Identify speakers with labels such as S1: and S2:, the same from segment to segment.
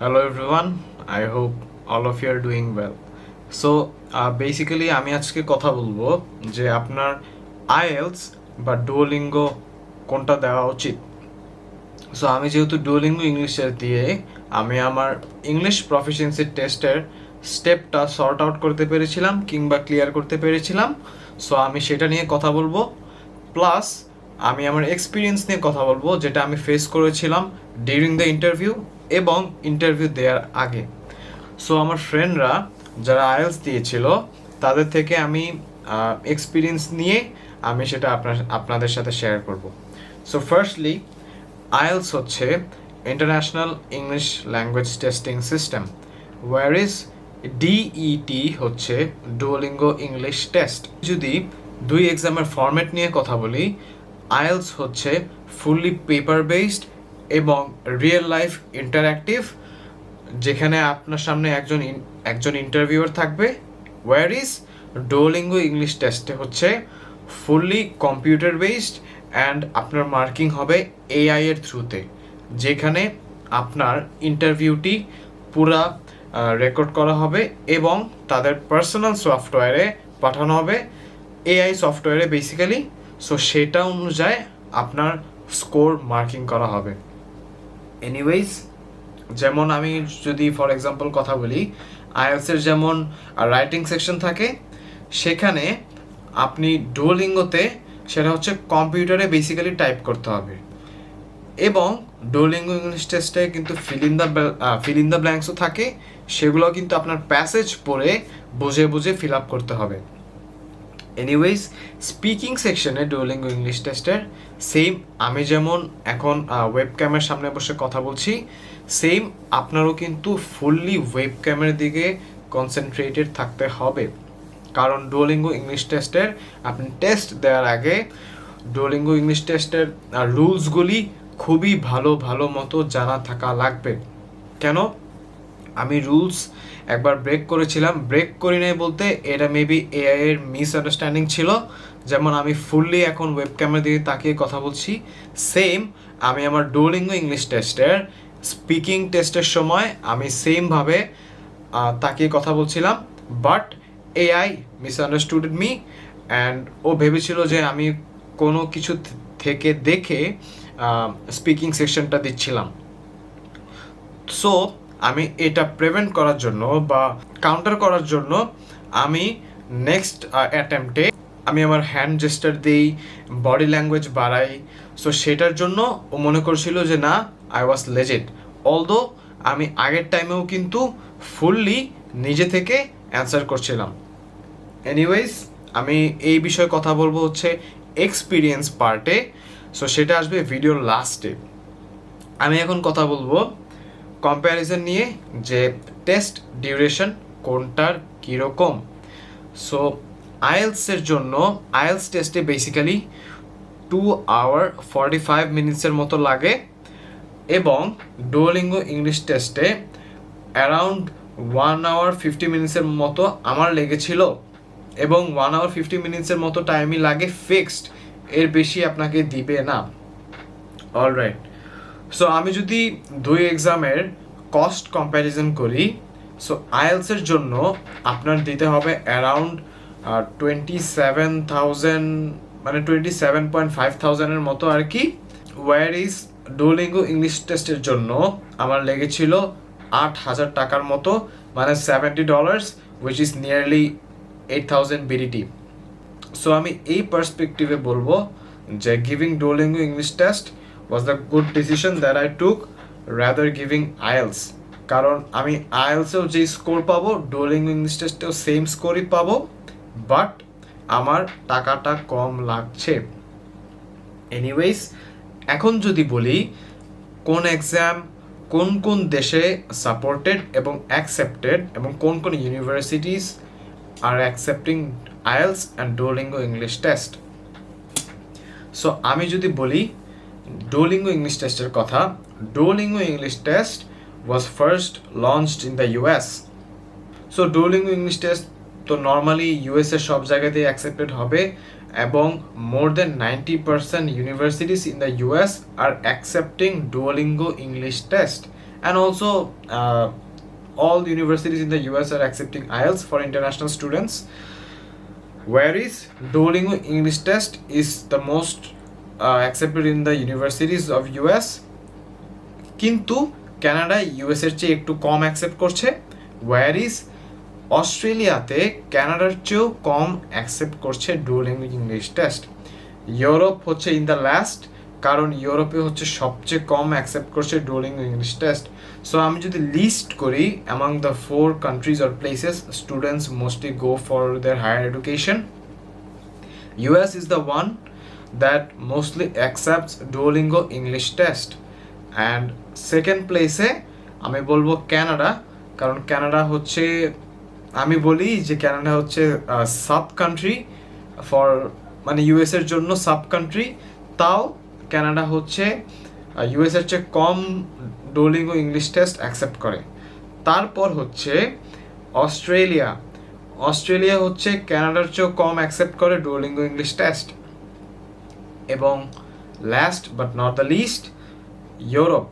S1: Hello everyone, I hope all of you are doing well. So basically আমি আজকে কথা বলব যে আপনার আইএলস বা ডুয়োলিঙ্গো কোনটা দেওয়া উচিত? সো আমি যেহেতু ডুয়োলিঙ্গো ইংলিশের দিয়ে আমি আমার ইংলিশ প্রফিসিয়েন্সি টেস্টের স্টেপটা সর্ট আউট করতে পেরেছিলাম কিংবা ক্লিয়ার করতে পেরেছিলাম। সো আমি সেটা নিয়ে কথা বলব। প্লাস আমি আমার এক্সপিরিয়েন্স নিয়ে কথা বলব যেটা আমি ফেস করেছিলাম ডিউরিং দ্য ইন্টারভিউ এবং ইন্টারভিউ দেওয়ার আগে। সো আমার ফ্রেন্ডরা যারা আইএলস দিয়েছিল, তাদের থেকে আমি এক্সপিরিয়েন্স নিয়ে আমি সেটা আপনার, আপনাদের সাথে শেয়ার করব। সো ফার্স্টলি আইএলস হচ্ছে international English language testing system whereas DET হচ্ছে ডুয়োলিঙ্গো ইংলিশ টেস্ট যদি দুই এক্সামের ফরম্যাট নিয়ে কথা বলি আইএলস হচ্ছে ফুললি পেপার বেসড এবং রিয়েল লাইফ ইন্টারঅ্যাক্টিভ যেখানে আপনার সামনে একজন একজন ইন্টারভিউয়ার থাকবে। ওয়ার ইজ ডোলিঙ্গো ইংলিশ টেস্টে হচ্ছে ফুললি কম্পিউটার বেসড অ্যান্ড আপনার মার্কিং হবে এআই এর থ্রুতে যেখানে আপনার ইন্টারভিউটি পুরা রেকর্ড করা হবে এবং তাদের পার্সোনাল সফটওয়্যারে পাঠানো হবে। এআই সফটওয়্যারে বেসিক্যালি সো সেটা অনুযায়ী আপনার স্কোর মার্কিং করা হবে। এনিওয়েজ যেমন আমি যদি ফর এক্সাম্পল কথা বলি আইএলসের যেমন রাইটিং সেকশন থাকে, সেখানে আপনি ডোলিঙ্গোতে সেটা হচ্ছে কম্পিউটারে বেসিক্যালি টাইপ করতে হবে। এবং ডোলিঙ্গো ইংলিশ টেস্টে কিন্তু fill in the fill in the ব্ল্যাঙ্কসও থাকে সেগুলো কিন্তু আপনার প্যাসেজ পড়ে বুঝে বুঝে ফিল আপ করতে হবে। এনিওয়েজ স্পিকিং সেকশনে ডুয়োলিঙ্গো ইংলিশ টেস্টের সেম আমি যেমন এখন ওয়েব ক্যামের সামনে বসে কথা বলছি সেম আপনারও কিন্তু ফুললি ওয়েব ক্যামের দিকে কনসেন্ট্রেটেড থাকতে হবে। কারণ ডুয়োলিঙ্গো ইংলিশ টেস্টের আপনি টেস্ট দেওয়ার আগে ডুয়োলিঙ্গো ইংলিশ টেস্টের রুলসগুলি খুবই ভালো ভালো মতো জানা থাকা লাগবে। কেন? আমি রুলস একবার ব্রেক করেছিলাম। ব্রেক করি নাই বলতে এটা মেবি এআই এর মিস আন্ডারস্ট্যান্ডিং ছিল। যেমন আমি ফুললি এখন ওয়েব ক্যামেরা দিয়ে তাকিয়ে কথা বলছি। সেম আমি আমার ডোলিঙ্গো ইংলিশ টেস্টের স্পিকিং টেস্টের সময় আমি সেমভাবে তাকিয়ে কথা বলছিলাম। But AI misunderstood me and ও ভেবেছিল যে আমি কোনো কিছু থেকে দেখে স্পিকিং সেকশনটা দিচ্ছিলাম। সো আমি এটা প্রিভেন্ট করার জন্য বা কাউন্টার করার জন্য আমি নেক্সট অ্যাটেম্পটে আমি আমার হ্যান্ড জেস্টার দিই বডি ল্যাঙ্গুয়েজ বাড়াই। সো সেটার জন্য ও মনে করছিল যে না আই ওয়াজ লেজেড অলদো আমি আগের টাইমেও কিন্তু ফুললি নিজে থেকে অ্যান্সার করছিলাম। এনিওয়েজ আমি এই বিষয়ে কথা বলব হচ্ছে এক্সপিরিয়েন্স পার্টে সো সেটা আসবে ভিডিওর লাস্টে আমি এখন কথা বলব কম্প্যারিজন নিয়ে যে টেস্ট ডিউরেশন কোনটার কীরকম। সো আইএলসের জন্য আইএলস টেস্টে basically two hour forty five মিনিটসের মতো লাগে এবং ডুয়োলিঙ্গো ইংলিশ টেস্টে অ্যারাউন্ড ওয়ান আওয়ার ফিফটি মিনিটসের মতো আমার লেগেছিল এবং ওয়ান আওয়ার ফিফটি মিনিটসের মতো টাইমই লাগে ফিক্সড এর বেশি আপনাকে দিবে না। অলরাইট সো আমি যদি দুই এক্সামের কস্ট কম্প্যারিজন করি সো আইএলসের জন্য আপনার দিতে হবে অ্যারাউন্ড টোয়েন্টি সেভেন থাউজেন্ড মানে টোয়েন্টি সেভেন পয়েন্ট ফাইভ থাউজেন্ডের মতো আর কি। ওয়ার ইজ ডোলিঙ্গো ইংলিশ টেস্টের জন্য আমার লেগেছিল আট হাজার টাকার মতো মানে seventy dollars which is nearly eight thousand BDT so আমি এই পার্সপেক্টিভে বলব যে giving Duolingo English test was the good decision that I took rather giving IELTS কারণ আমি আইএলসেও যেই স্কোর পাবো ডোলিঙ্গো ইংলিশ টেস্টেও সেম স্কোরই পাবো বাট আমার টাকাটা কম লাগছে। এনিওয়েজ এখন যদি বলি, কোন এক্সাম কোন কোন দেশে সাপোর্টেড এবং অ্যাকসেপ্টেড এবং কোন কোন universities R accepting IELTS and Duolingo English test so আমি যদি বলি ডোলিঙ্গো ইংলিশ টেস্টের কথা Duolingo English test was first launched in the US so Duolingo English test তো নর্মালি ইউএস এর সব জায়গাতেই অ্যাকসেপ্টেড হবে এবং more than ninety percent universities in the US R accepting Duolingo English test and also uh, all the universities in the US are accepting IELTS for international is Whereas English test is is the most in the in of of কিন্তু Canada US এর চেয়ে একটু কম accept করছে whereas অস্ট্রেলিয়াতে কানাডার চেয়েও কম অ্যাকসেপ্ট করছে ডুওলিঙ্গো ইংলিশ টেস্ট ইউরোপ হচ্ছে ইন দ্য লাস্ট কারণ ইউরোপে হচ্ছে সবচেয়ে কম অ্যাকসেপ্ট করছে ডুওলিঙ্গো ইংলিশ টেস্ট সো আমি যদি লিস্ট করি among the four countries or places students mostly go for their higher education US is the one that mostly accepts Duolingo English test. And second place আমি বলব Canada কারণ Canada হচ্ছে, আমি বলি যে কানাডা হচ্ছে সাব কান্ট্রি ফর মানে US এর জন্য সাব কান্ট্রি তাও কানাডা হচ্ছে ইউএস এর চেয়ে কম ডোলিঙ্গো ইংলিশ টেস্ট অ্যাকসেপ্ট করে। তারপর হচ্ছে অস্ট্রেলিয়া অস্ট্রেলিয়া হচ্ছে কানাডার চেয়েও কম অ্যাকসেপ্ট করে ডুওলিঙ্গো ইংলিশ টেস্ট এবং last but not the least Europe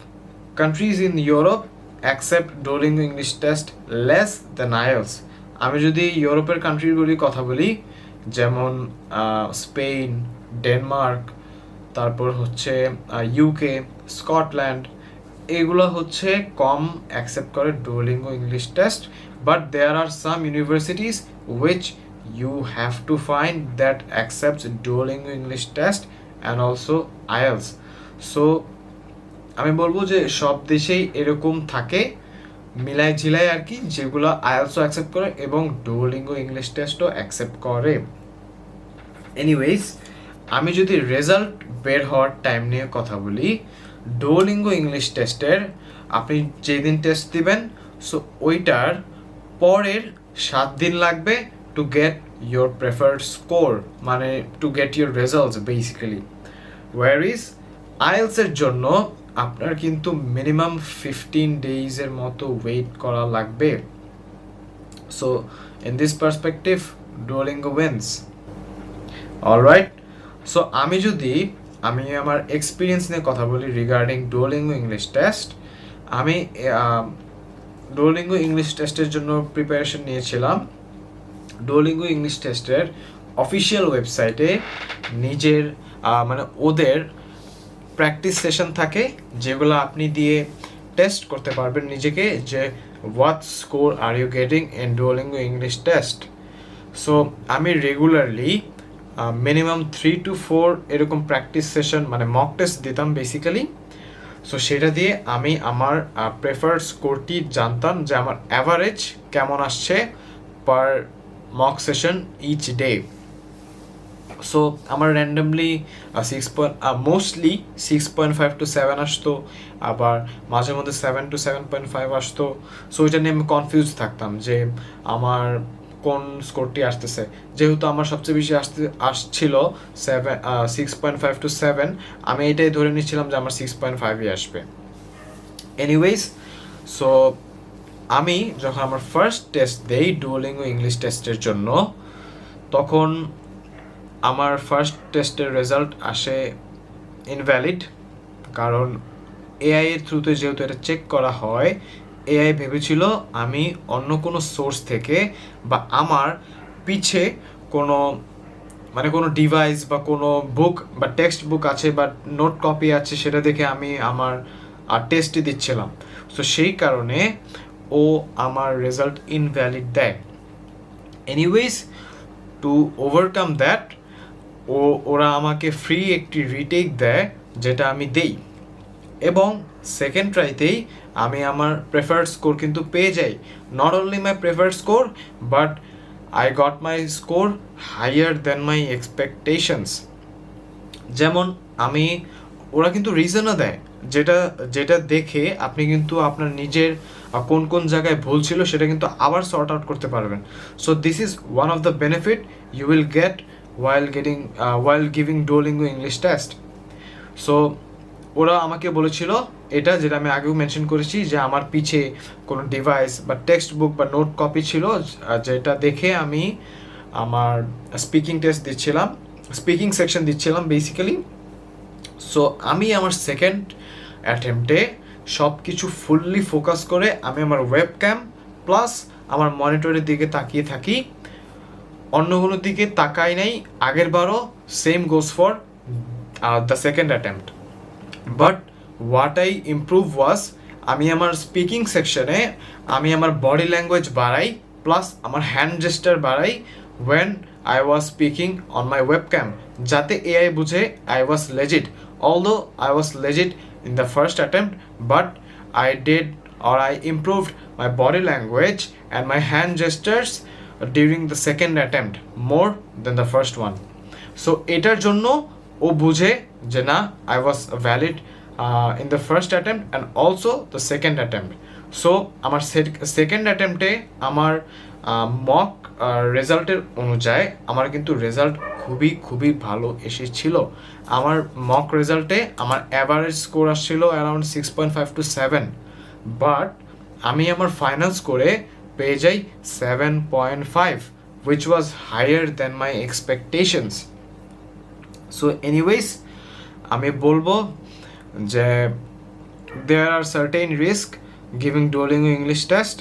S1: countries in Europe accept Duolingo English test less than IELTS আমি যদি ইউরোপের কান্ট্রিগুলির কথা বলি, যেমন স্পেন ডেনমার্ক তারপর হচ্ছে ইউকে স্কটল্যান্ড এগুলো হচ্ছে কম অ্যাকসেপ্ট করে Duolingo English test but there are some universities which you have to find that accepts Duolingo English test and also IELTS so আমি বলব যে সব দেশেই এরকম থাকে, মিলাই ঝিলাই আর কি, যেগুলো আইএলসও অ্যাকসেপ্ট করে এবং ডুওলিঙ্গো ইংলিশ টেস্টও অ্যাকসেপ্ট করে। এনিওয়েজ আমি যদি রেজাল্ট বের হওয়ার টাইম নিয়ে কথা বলি ডোলিঙ্গো ইংলিশ টেস্টের আপনি যেদিন টেস্ট দিবেন সো ওইটার পরের সাত দিন লাগবে to get your preferred score মানে to get your results basically whereas আইএলসের জন্য আপনার কিন্তু মিনিমাম ফিফটিন ডেইজের মতো ওয়েট করা লাগবে। So in this perspective Duolingo wins alright so আমি যদি, আমি আমার এক্সপিরিয়েন্স নিয়ে কথা বলি রিগার্ডিং ডোলিঙ্গো ইংলিশ টেস্ট আমি ডোলিঙ্গো ইংলিশ টেস্টের জন্য প্রিপারেশন নিয়েছিলাম। ডোলিঙ্গো ইংলিশ টেস্টের অফিসিয়াল ওয়েবসাইটে নিজের মানে ওদের প্র্যাকটিস সেশন থাকে যেগুলো আপনি দিয়ে টেস্ট করতে পারবেন নিজেকে যে what score are you getting in Duolingo English test so আমি regularly minimum three to four এরকম প্র্যাকটিস সেশন মানে মক টেস্ট দিতাম বেসিক্যালি সো সেটা দিয়ে আমি আমার প্রেফার স্কোরটি জানতাম যে আমার অ্যাভারেজ কেমন আসছে per mock session each day so আমার randomly six point mostly six point five to seven আসতো, আবার মাঝে মধ্যে seven to seven point five আসতো। সো ওইটা নিয়ে আমি কনফিউজ থাকতাম যে আমার কোন স্কোরটি আসতেছে। যেহেতু আমার সবচেয়ে বেশি আসতে, আসছিল seven six point five to seven আমি এটাই ধরে নিচ্ছিলাম যে আমার সিক্স পয়েন্ট ফাইভই আসবে। এনিওয়েজ সো আমি যখন আমার ফার্স্ট টেস্ট দেই ডুওলিঙ্গো ইংলিশ টেস্টের জন্য, তখন আমার ফার্স্ট টেস্টের রেজাল্ট আসে ইনভ্যালিড কারণ এআই এর থ্রুতে যেহেতু এটা চেক করা হয় এআই ভেবেছিল আমি অন্য কোনো সোর্স থেকে বা আমার পিছে কোনো মানে কোনো ডিভাইস বা কোনো বুক বা টেক্সট বুক আছে বা নোট কপি আছে, সেটা দেখে আমি আমার টেস্টটি দিচ্ছিলাম। সো সেই কারণে ও আমার রেজাল্ট ইনভ্যালিড দেয়। এনিওয়েজ টু ওভারকাম দ্যাট ও, ওরা আমাকে ফ্রি একটি রিটেক দেয়, যেটা আমি দেই। এবং সেকেন্ড ট্রাইতেই আমি আমার প্রেফার্ড স্কোর কিন্তু পেয়ে যাই। Not only my preferred score but I got my score higher than my expectations যেমন আমি, ওরা কিন্তু রিজনও দেয়, যেটা যেটা দেখে আপনি কিন্তু আপনার নিজের কোন কোন জায়গায় ভুল ছিল সেটা কিন্তু আবার সর্ট আউট করতে পারবেন। So this is one of the benefit you will get while getting while giving Duolingo English test so ওরা আমাকে বলেছিল এটা যেটা আমি আগেও মেনশন করেছি যে আমার পিছে কোনো ডিভাইস বা টেক্সট বুক বা নোট কপি ছিল যেটা দেখে আমি আমার স্পিকিং টেস্ট দিচ্ছিলাম স্পিকিং সেকশন দিচ্ছিলাম বেসিক্যালি সো আমি আমার সেকেন্ড অ্যাটেম্পটে সব কিছু ফুললি ফোকাস করে আমি আমার ওয়েব ক্যাম প্লাস আমার মনিটরের দিকে তাকিয়ে থাকি। অন্যগুলোর দিকে তাকাই নাই, আগের বারও same goes for the second attempt but what I improve was আমি আমার স্পিকিং সেকশনে আমি আমার বডি ল্যাঙ্গুয়েজ বাড়াই প্লাস আমার হ্যান্ড জেস্টার বাড়াই when I was speaking on my webcam যাতে এআই বুঝে I was legit although I was legit in the first attempt but I did or I improved my body language and my hand gestures during the second attempt more than the first one. So এটার জন্য ও বুঝে যে না I was valid in the first attempt and also the second attempt so আমার second অ্যাটেম্পটে আমার mock রেজাল্টের অনুযায়ী আমার কিন্তু রেজাল্ট খুবই খুবই ভালো এসেছিল। আমার মক রেজাল্টে আমার অ্যাভারেজ স্কোর আসছিল around six point five to seven but আমি আমার ফাইনাল স্কোরে পেয়ে যাই seven point five which was higher than my expectations. So anyways আমি বলব যে there are certain risk giving Duolingo English test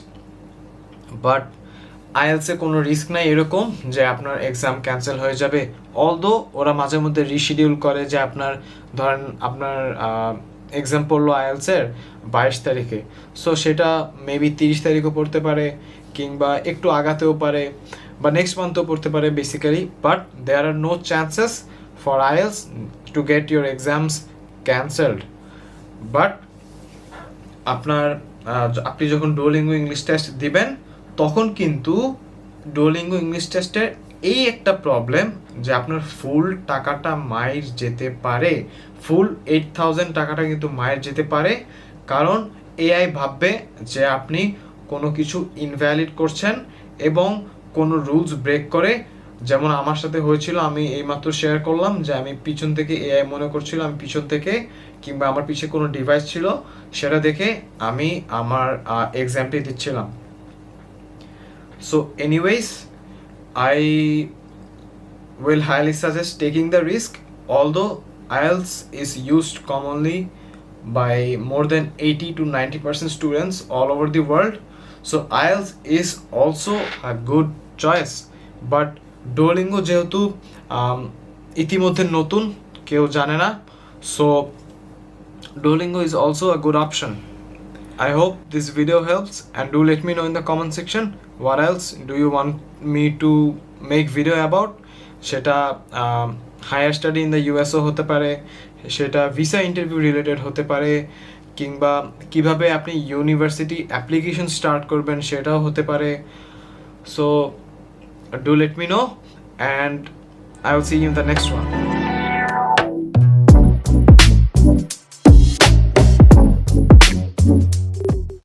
S1: but আইএলসে কোনো রিস্ক নাই এরকম যে আপনার এক্সাম ক্যান্সেল হয়ে যাবে। অলদো ওরা মাঝে মধ্যে রিশিডিউল করে যে আপনার, ধরেন আপনার এক্সাম পড়ল আইএলসের বাইশ তারিখে। সো সেটা মেবি তিরিশ তারিখও পড়তে পারে কিংবা একটু আগাতেও পারে বা নেক্সট মান্থও পড়তে পারে basically but there are no chances for IELTS to get your exams cancelled but আপনার আপনি যখন ডোলিঙ্গো ইংলিশ টেস্ট দিবেন, তখন কিন্তু ডোলিঙ্গো ইংলিশ টেস্টের এই একটা প্রবলেম যে আপনার ফুল টাকাটা মায়ের যেতে পারে। ফুল এইট থাউজেন্ড টাকাটা কিন্তু মায়ের যেতে পারে। কারণ এআই ভাববে যে আপনি কোনো কিছু ইনভ্যালিড করছেন এবং কোনো রুলস ব্রেক করে। যেমন আমার সাথে হয়েছিল, আমি এইমাত্র শেয়ার করলাম যে আমি পিছন থেকে এআই মনে করছিল, আমি পিছন থেকে কিংবা আমার পিছে কোনো ডিভাইস ছিল, সেটা দেখে আমি আমার এক্সামটি দিচ্ছিলাম। So anyways I will highly suggest taking the risk although IELTS is used commonly by more than 80 to 90 percent students all over the world so IELTS is also a good choice but Duolingo যেহেতু um, ইতিমধ্যে নতুন কেউ জানে না so Duolingo is also a good option I hope this video helps and do let me know in the comment section what else do you want me to make video about? সেটা higher study in the ইউএসও হতে পারে, সেটা visa interview related হতে পারে, কিংবা কীভাবে আপনি ইউনিভার্সিটি অ্যাপ্লিকেশন স্টার্ট করবেন সেটাও হতে পারে। So do let me know and I will see you in the next one